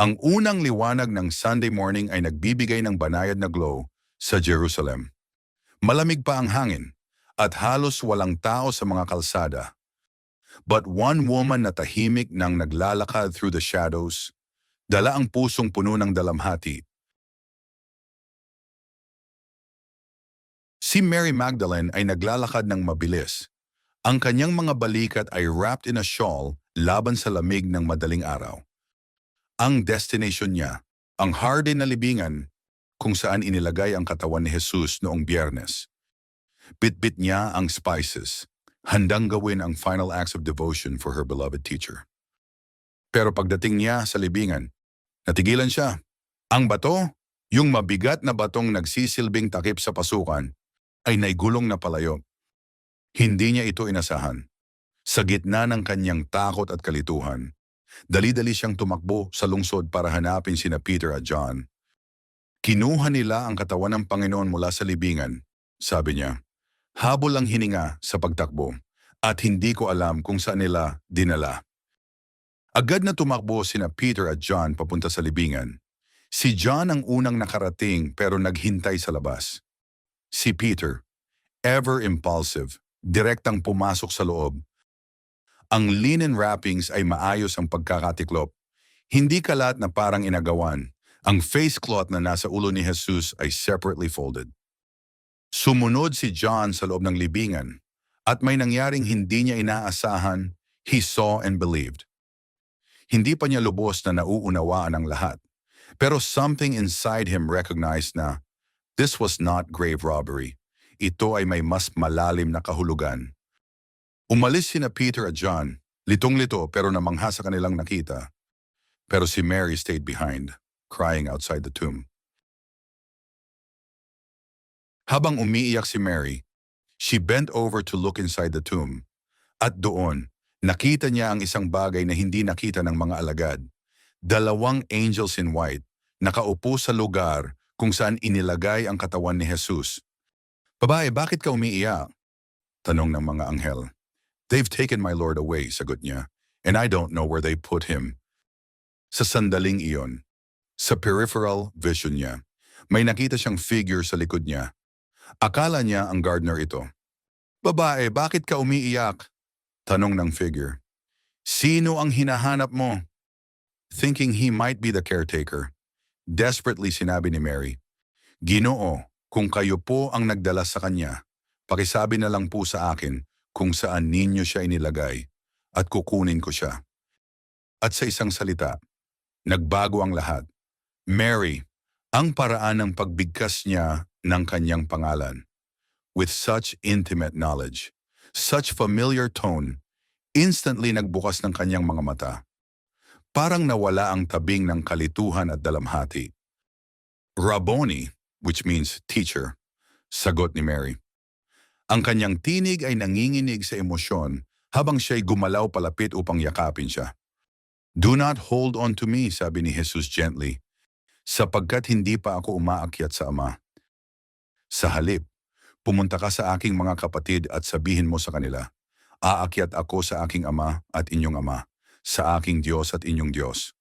Ang unang liwanag ng Sunday morning ay nagbibigay ng banayad na glow sa Jerusalem. Malamig pa ang hangin at halos walang tao sa mga kalsada. But one woman na tahimik nang naglalakad through the shadows, dala ang pusong puno ng dalamhati. Si Mary Magdalene ay naglalakad ng mabilis. Ang kanyang mga balikat ay wrapped in a shawl laban sa lamig ng madaling araw. Ang destination niya, ang hardened na libingan kung saan inilagay ang katawan ni Jesus noong biyernes. Bit-bit niya ang spices, handang gawin ang final acts of devotion for her beloved teacher. Pero pagdating niya sa libingan, natigilan siya. Ang bato, yung mabigat na batong nagsisilbing takip sa pasukan, ay naigulong na palayo. Hindi niya ito inasahan. Sa gitna ng kanyang takot at kalituhan, dali-dali siyang tumakbo sa lungsod para hanapin sina Peter at John. Kinuha nila ang katawan ng Panginoon mula sa libingan. Sabi niya, habol ang hininga sa pagtakbo at hindi ko alam kung saan nila dinala. Agad na tumakbo sina Peter at John papunta sa libingan. Si John ang unang nakarating pero naghintay sa labas. Si Peter, ever impulsive, direktang pumasok sa loob. Ang linen wrappings ay maayos ang pagkakatiklop. Hindi kalat na parang inagawan. Ang face cloth na nasa ulo ni Jesus ay separately folded. Sumunod si John sa loob ng libingan at may nangyaring hindi niya inaasahan, he saw and believed. Hindi pa niya lubos na nauunawaan ang lahat. Pero something inside him recognized na this was not grave robbery. Ito ay may mas malalim na kahulugan. Umalis sina Peter at John, litong-lito pero namangha sa kanilang nakita. Pero si Mary stayed behind, crying outside the tomb. Habang umiiyak si Mary, she bent over to look inside the tomb. At doon, nakita niya ang isang bagay na hindi nakita ng mga alagad. Dalawang angels in white, nakaupo sa lugar kung saan inilagay ang katawan ni Jesus. Babae, bakit ka umiiyak? Tanong ng mga anghel. They've taken my Lord away, sagot niya, and I don't know where they put him. Sa sandaling iyon, sa peripheral vision niya, may nakita siyang figure sa likod niya. Akala niya ang gardener ito. Babae, bakit ka umiiyak? Tanong ng figure. Sino ang hinahanap mo? Thinking he might be the caretaker, desperately sinabi ni Mary, Ginoo, kung kayo po ang nagdala sa kanya, pakisabi na lang po sa akin kung saan ninyo siya inilagay at kukunin ko siya. At sa isang salita, nagbago ang lahat. Mary, ang paraan ng pagbigkas niya ng kanyang pangalan. With such intimate knowledge, such familiar tone, instantly nagbukas ng kanyang mga mata. Parang nawala ang tabing ng kalituhan at dalamhati. Rabboni, which means teacher, sagot ni Mary. Ang kanyang tinig ay nanginginig sa emosyon habang siya'y gumalaw palapit upang yakapin siya. Do not hold on to me, sabi ni Jesus gently, sapagkat hindi pa ako umaakyat sa Ama. Sa halip, pumunta ka sa aking mga kapatid at sabihin mo sa kanila, Aakyat ako sa aking Ama at inyong Ama, sa aking Diyos at inyong Diyos.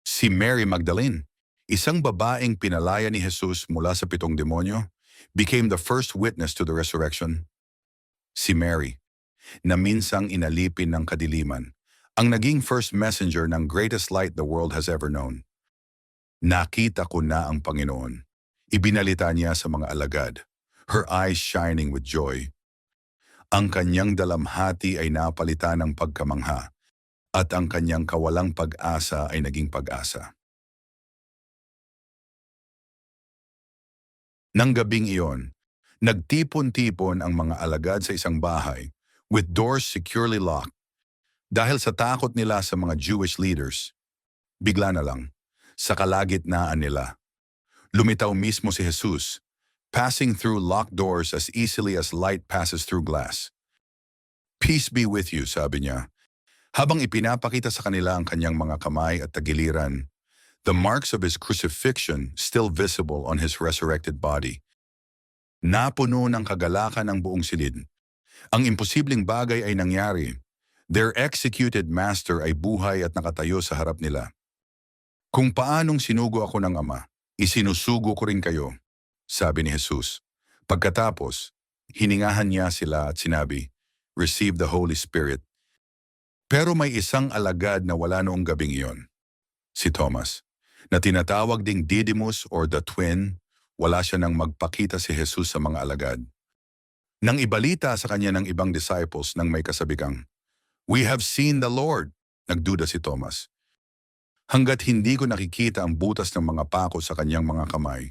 Si Mary Magdalene, isang babaeng pinalaya ni Jesus mula sa pitong demonyo, became the first witness to the resurrection. Si Mary, na minsang inalipin ng kadiliman, ang naging first messenger ng greatest light the world has ever known. Nakita ko na ang Panginoon. Ibinalita niya sa mga alagad, her eyes shining with joy. Ang kanyang dalamhati ay napalitan ng pagkamangha at ang kanyang kawalang pag-asa ay naging pag-asa. Nang gabing iyon, nagtipon-tipon ang mga alagad sa isang bahay with doors securely locked. Dahil sa takot nila sa mga Jewish leaders, bigla na lang, sa kalagitnaan nila, lumitaw mismo si Jesus, passing through locked doors as easily as light passes through glass. Peace be with you, sabi niya, habang ipinapakita sa kanila ang kanyang mga kamay at tagiliran, the marks of his crucifixion still visible on his resurrected body. Napuno ng kagalakan ang buong silid. Ang imposibleng bagay ay nangyari. Their executed master ay buhay at nakatayo sa harap nila. Kung paanong sinugo ako ng Ama, isinusugo ko rin kayo, sabi ni Jesus. Pagkatapos, hiningahan niya sila at sinabi, Receive the Holy Spirit. Pero may isang alagad na wala noong gabing iyon, si Thomas, na tinatawag ding Didymus or the Twin, wala siya nang magpakita si Jesus sa mga alagad. Nang ibalita sa kanya ng ibang disciples nang may kasabikang, We have seen the Lord, nagduda si Thomas. Hanggat hindi ko nakikita ang butas ng mga pako sa kanyang mga kamay,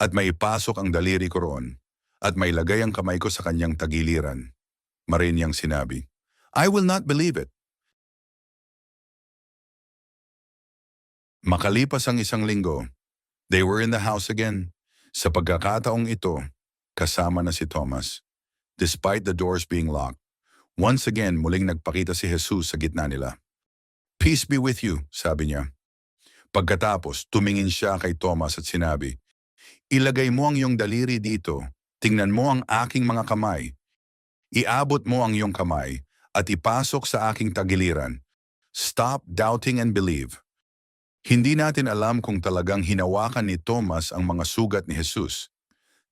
at may ipasok ang daliri ko roon, at may lagay ang kamay ko sa kanyang tagiliran, marin niyang sinabi, I will not believe it. Makalipas ang isang linggo, they were in the house again. Sa pagkakataong ito, kasama na si Thomas. Despite the doors being locked, once again muling nagpakita si Jesus sa gitna nila. Peace be with you, sabi niya. Pagkatapos, tumingin siya kay Thomas at sinabi, Ilagay mo ang iyong daliri dito, tingnan mo ang aking mga kamay. Iabot mo ang iyong kamay at ipasok sa aking tagiliran. Stop doubting and believe. Hindi natin alam kung talagang hinawakan ni Thomas ang mga sugat ni Jesus.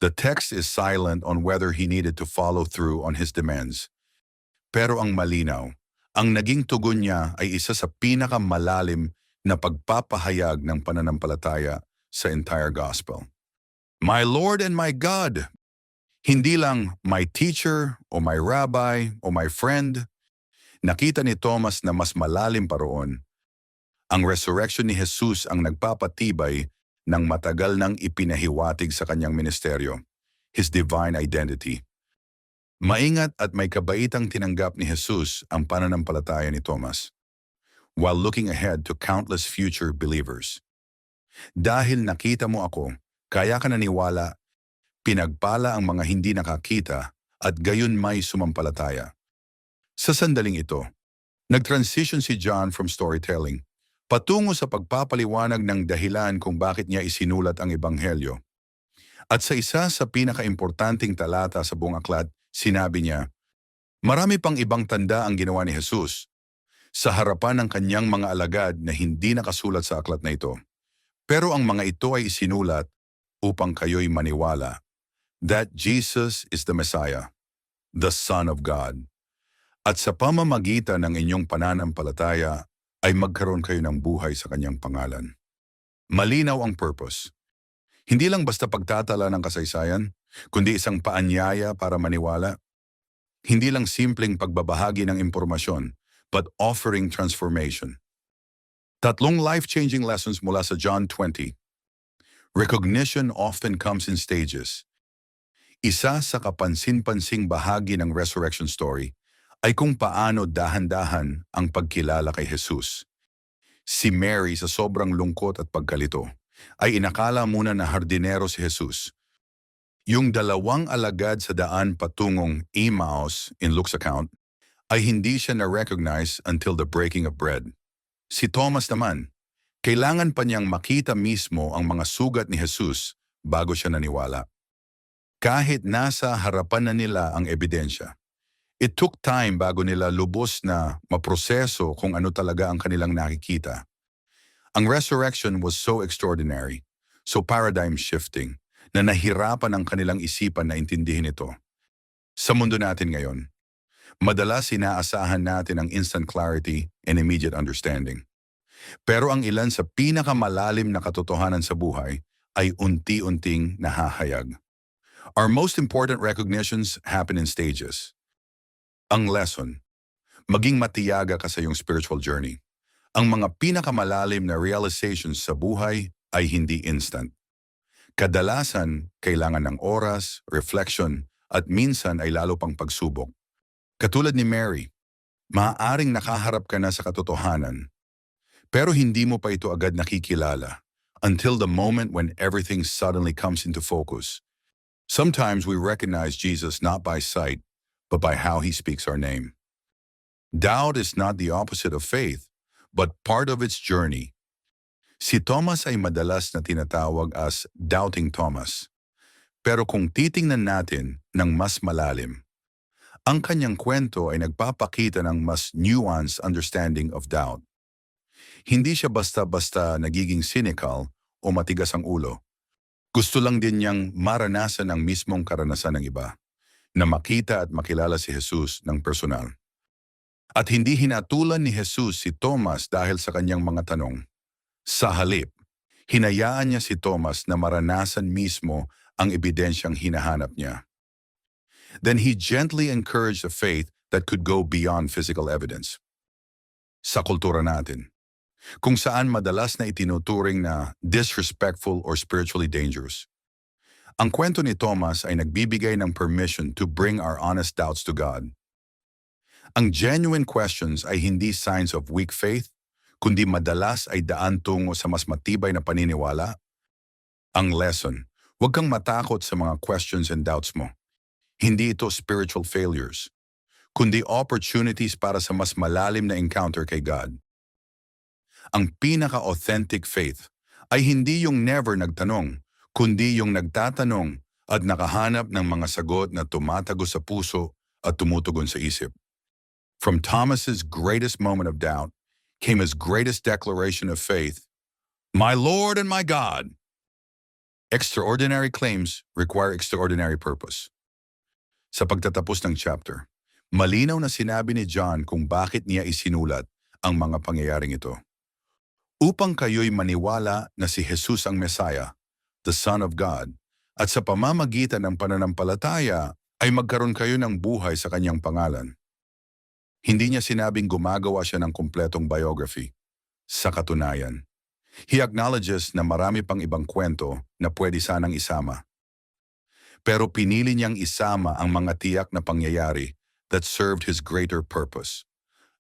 The text is silent on whether he needed to follow through on his demands. Pero ang malinaw, ang naging tugon niya ay isa sa pinakamalalim na pagpapahayag ng pananampalataya sa entire gospel. My Lord and my God! Hindi lang my teacher o my rabbi o my friend. Nakita ni Thomas na mas malalim pa roon. Ang resurrection ni Jesus ang nagpapatibay ng matagal nang ipinahiwatig sa kanyang ministeryo, his divine identity. Maingat at may kabaitang tinanggap ni Jesus ang pananampalataya ni Thomas, while looking ahead to countless future believers. Dahil nakita mo ako, kaya ka naniwala, pinagpala ang mga hindi nakakita at gayon may sumampalataya. Sa sandaling ito, nag-transition si John from storytelling patungo sa pagpapaliwanag ng dahilan kung bakit niya isinulat ang Ebanghelyo. At sa isa sa pinakaimportanting talata sa buong aklat, sinabi niya, Marami pang ibang tanda ang ginawa ni Jesus sa harapan ng kanyang mga alagad na hindi nakasulat sa aklat na ito. Pero ang mga ito ay isinulat upang kayo'y maniwala that Jesus is the Messiah, the Son of God. At sa pamamagitan ng inyong pananampalataya ay magkaroon kayo ng buhay sa kanyang pangalan. Malinaw ang purpose. Hindi lang basta pagtatala ng kasaysayan, kundi isang paanyaya para maniwala. Hindi lang simpleng pagbabahagi ng impormasyon, but offering transformation. Tatlong life-changing lessons mula sa John 20. Recognition often comes in stages. Isa sa kapansin-pansing bahagi ng resurrection story ay kung paano dahan-dahan ang pagkilala kay Jesus. Si Mary sa sobrang lungkot at pagkalito ay inakala muna na hardinero si Jesus. Yung dalawang alagad sa daan patungong Emmaus in Luke's account ay hindi siya na-recognize until the breaking of bread. Si Thomas naman, kailangan pa niyang makita mismo ang mga sugat ni Jesus bago siya naniwala. Kahit nasa harapan na nila ang ebidensya, It took time bago nila lubos na maproseso kung ano talaga ang kanilang nakikita. Ang resurrection was so extraordinary, so paradigm shifting, na nahirapan ang kanilang isipan na intindihin ito. Sa mundo natin ngayon, madalas inaasahan natin ang instant clarity and immediate understanding. Pero ang ilan sa pinakamalalim na katotohanan sa buhay ay unti-unting nahahayag. Our most important recognitions happen in stages. Ang lesson, maging matiyaga ka sa iyong spiritual journey. Ang mga pinakamalalim na realizations sa buhay ay hindi instant. Kadalasan, kailangan ng oras, reflection, at minsan ay lalo pang pagsubok. Katulad ni Mary, maaaring nakaharap ka na sa katotohanan, pero hindi mo pa ito agad nakikilala until the moment when everything suddenly comes into focus. Sometimes we recognize Jesus not by sight, but by how he speaks our name. Doubt is not the opposite of faith, but part of its journey. Si Thomas ay madalas na tinatawag as Doubting Thomas. Pero kung titingnan natin ng mas malalim, ang kanyang kwento ay nagpapakita ng mas nuanced understanding of doubt. Hindi siya basta-basta nagiging cynical o matigas ang ulo. Gusto lang din niyang maranasan ang mismong karanasan ng iba, na makita at makilala si Jesus ng personal. At hindi hinatulan ni Jesus si Thomas dahil sa kanyang mga tanong. Sa halip, hinayaan niya si Thomas na maranasan mismo ang ebidensyang hinahanap niya. Then he gently encouraged a faith that could go beyond physical evidence. Sa kultura natin, kung saan madalas na itinuturing na disrespectful or spiritually dangerous. Ang kwento ni Thomas ay nagbibigay ng permission to bring our honest doubts to God. Ang genuine questions ay hindi signs of weak faith, kundi madalas ay daan tungo sa mas matibay na paniniwala. Ang lesson, huwag kang matakot sa mga questions and doubts mo. Hindi ito spiritual failures, kundi opportunities para sa mas malalim na encounter kay God. Ang pinaka-authentic faith ay hindi yung never nagtanong, kundi yung nagtatanong at nakahanap ng mga sagot na tumatago sa puso at tumutugon sa isip. From Thomas's greatest moment of doubt came his greatest declaration of faith, My Lord and my God. Extraordinary claims require extraordinary purpose. Sa pagtatapos ng chapter, malinaw na sinabi ni John kung bakit niya isinulat ang mga pangyayaring ito upang kayo'y maniwala na si Jesus ang Messiah, the Son of God, at sa pamamagitan ng pananampalataya ay magkaroon kayo ng buhay sa kanyang pangalan. Hindi niya sinabing gumagawa siya ng kumpletong biography. Sa katunayan, he acknowledges na marami pang ibang kwento na pwede sanang isama. Pero pinili niyang isama ang mga tiyak na pangyayari that served his greater purpose.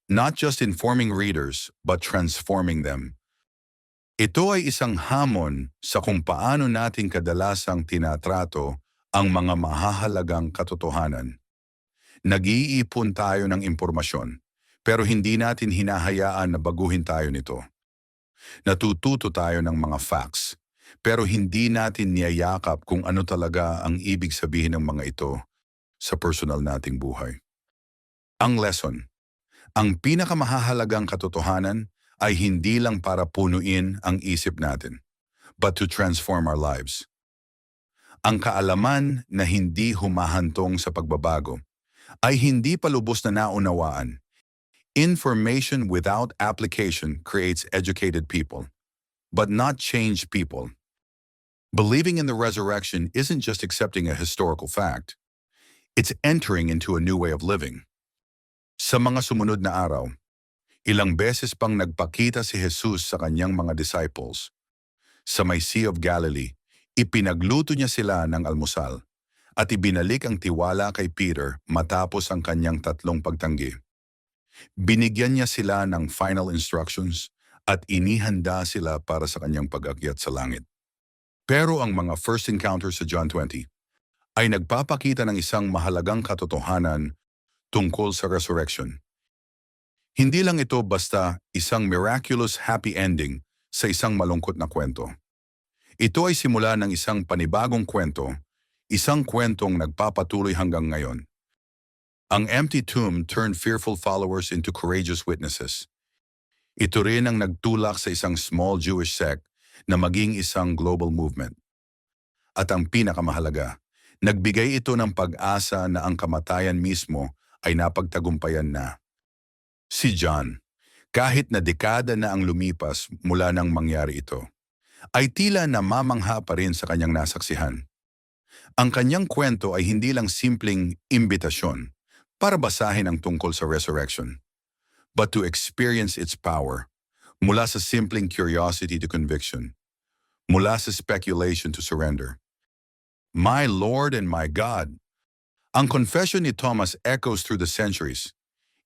Not just informing readers, but transforming them ito ay isang hamon sa kung paano natin kadalasang tinatrato ang mga mahahalagang katotohanan. Nag-iipon tayo ng impormasyon, pero hindi natin hinahayaan na baguhin tayo nito. Natututo tayo ng mga facts, pero hindi natin niyayakap kung ano talaga ang ibig sabihin ng mga ito sa personal nating buhay. Ang lesson, ang pinakamahahalagang katotohanan ay hindi lang para punuin ang isip natin, but to transform our lives. Ang kaalaman na hindi humahantong sa pagbabago ay hindi palubos na naunawaan. Information without application creates educated people, but not changed people. Believing in the resurrection isn't just accepting a historical fact. It's entering into a new way of living. Sa mga sumunod na araw, Ilang beses pang nagpakita si Jesus sa kanyang mga disciples. Sa may Sea of Galilee, ipinagluto niya sila ng almusal at ibinalik ang tiwala kay Peter matapos ang kanyang tatlong pagtanggi. Binigyan niya sila ng final instructions at inihanda sila para sa kanyang pag-akyat sa langit. Pero ang mga first encounter sa John 20 ay nagpapakita ng isang mahalagang katotohanan tungkol sa resurrection. Hindi lang ito basta isang miraculous happy ending sa isang malungkot na kwento. Ito ay simula ng isang panibagong kwento, isang kwentong nagpapatuloy hanggang ngayon. Ang empty tomb turned fearful followers into courageous witnesses. Ito rin ang nagtulak sa isang small Jewish sect na maging isang global movement. At ang pinakamahalaga, nagbigay ito ng pag-asa na ang kamatayan mismo ay napagtagumpayan na. Si John, kahit na dekada na ang lumipas mula nang mangyari ito, ay tila namamangha pa rin sa kanyang nasaksihan. Ang kanyang kwento ay hindi lang simpleng imbitasyon para basahin ang tungkol sa resurrection, but to experience its power, mula sa simpleng curiosity to conviction, mula sa speculation to surrender. My Lord and my God, ang confession ni Thomas echoes through the centuries,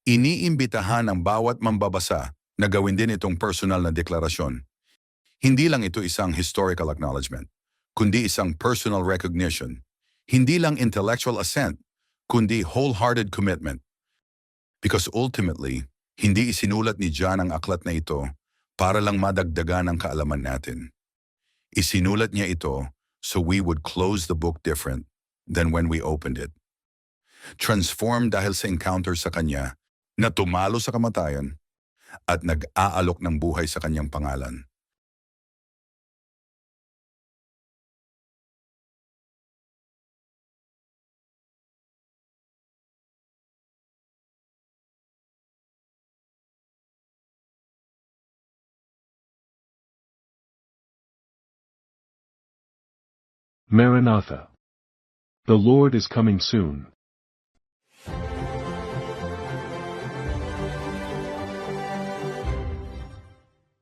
Iniimbitahan ng bawat mambabasa na gawin din itong personal na deklarasyon. Hindi lang ito isang historical acknowledgement, kundi isang personal recognition. Hindi lang intellectual assent, kundi wholehearted commitment. Because ultimately, hindi isinulat ni John ang aklat na ito para lang madagdagan ang kaalaman natin. Isinulat niya ito so we would close the book different than when we opened it. Transformed dahil sa encounter sa kanya na tumalo sa kamatayan, at nag-aalok ng buhay sa kanyang pangalan. Maranatha. The Lord is coming soon.